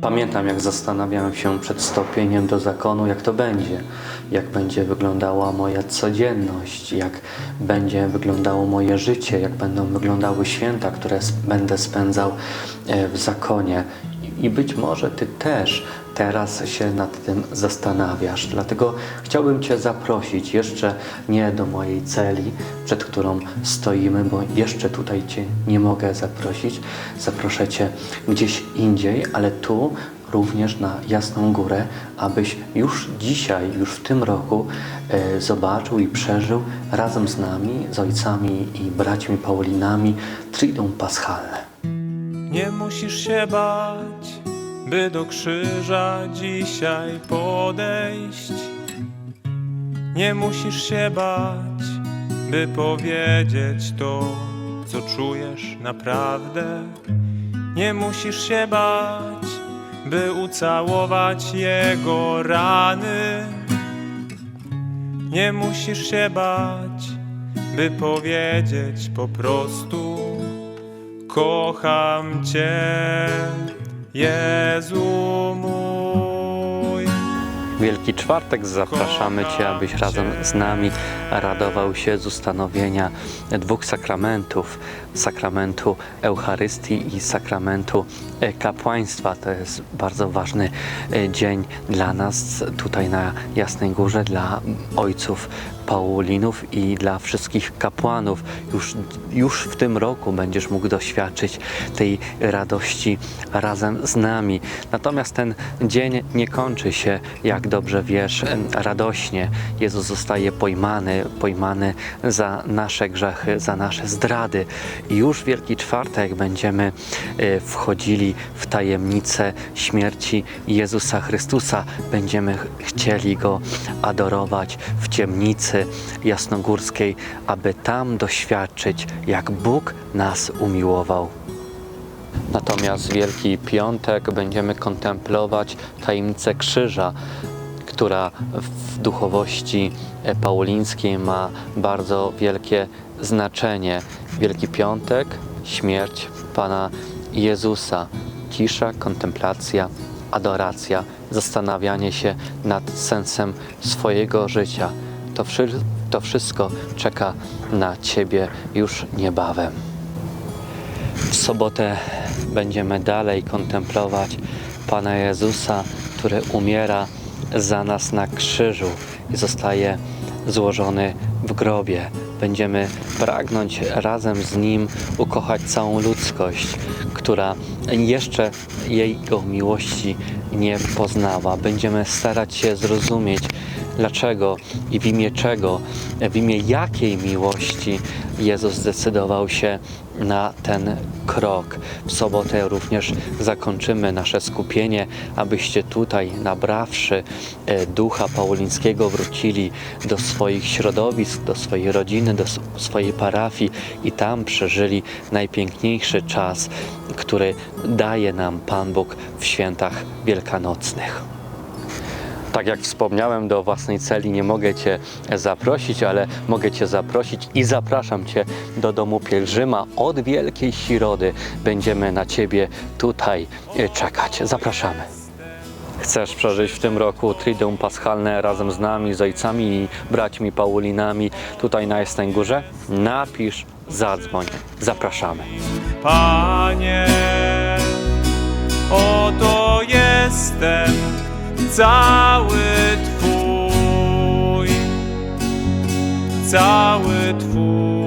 Pamiętam, jak zastanawiałem się przed wstąpieniem do zakonu, jak to będzie, jak będzie wyglądała moja codzienność, jak będzie wyglądało moje życie, jak będą wyglądały święta, które będę spędzał e, w zakonie. I- być może Ty też teraz się nad tym zastanawiasz. Dlatego chciałbym Cię zaprosić jeszcze nie do mojej celi, przed którą stoimy, bo jeszcze tutaj Cię nie mogę zaprosić. Zaproszę Cię gdzieś indziej, ale tu również na Jasną Górę, abyś już dzisiaj, już w tym roku e, zobaczył i przeżył razem z nami, z ojcami i braćmi Paulinami Triduum Paschalne. Nie musisz się bać, by do krzyża dzisiaj podejść. Nie musisz się bać, by powiedzieć to, co czujesz naprawdę. Nie musisz się bać, by ucałować jego rany. Nie musisz się bać, by powiedzieć po prostu. Kocham Cię, Jezu mój. Wielki Czwartek zapraszamy Cię, abyś razem z nami radował się z ustanowienia dwóch sakramentów. Sakramentu Eucharystii i sakramentu e, kapłaństwa. To jest bardzo ważny e, dzień dla nas tutaj na Jasnej Górze, dla ojców Paulinów i dla wszystkich kapłanów. Już, już w tym roku będziesz mógł doświadczyć tej radości razem z nami. Natomiast ten dzień nie kończy się, jak dobrze wiesz, radośnie. Jezus zostaje pojmany, pojmany za nasze grzechy, za nasze zdrady. I już Wielki Czwartek będziemy e, wchodzili w tajemnicę śmierci Jezusa Chrystusa. Będziemy ch- chcieli Go adorować w ciemnicy jasnogórskiej, aby tam doświadczyć, jak Bóg nas umiłował. Natomiast Wielki Piątek będziemy kontemplować tajemnicę krzyża, która w duchowości paulińskiej ma bardzo wielkie znaczenie. Wielki Piątek, śmierć Pana Jezusa, cisza, kontemplacja, adoracja, zastanawianie się nad sensem swojego życia. To, wszy- to wszystko czeka na Ciebie już niebawem. W sobotę będziemy dalej kontemplować Pana Jezusa, który umiera za nas na krzyżu i zostaje złożony w grobie. Będziemy pragnąć razem z Nim ukochać całą ludzkość, która jeszcze Jego miłości nie poznała. Będziemy starać się zrozumieć, dlaczego i w imię czego, w imię jakiej miłości Jezus zdecydował się na ten krok. W sobotę również zakończymy nasze skupienie, abyście tutaj, nabrawszy e, ducha paulińskiego, wrócili do swoich środowisk, do swojej rodziny, do swojej parafii i tam przeżyli najpiękniejszy czas, który daje nam Pan Bóg w świętach wielkanocnych. Tak jak wspomniałem, do własnej celi nie mogę Cię zaprosić, ale mogę Cię zaprosić i zapraszam Cię do domu pielgrzyma. Od Wielkiej Środy będziemy na Ciebie tutaj e, czekać. Zapraszamy. Chcesz przeżyć w tym roku Triduum Paschalne razem z nami, z ojcami i braćmi Paulinami tutaj na Jasnej Górze? Napisz, zadzwoń. Zapraszamy. Panie, oto jestem cały Twój, cały Twój.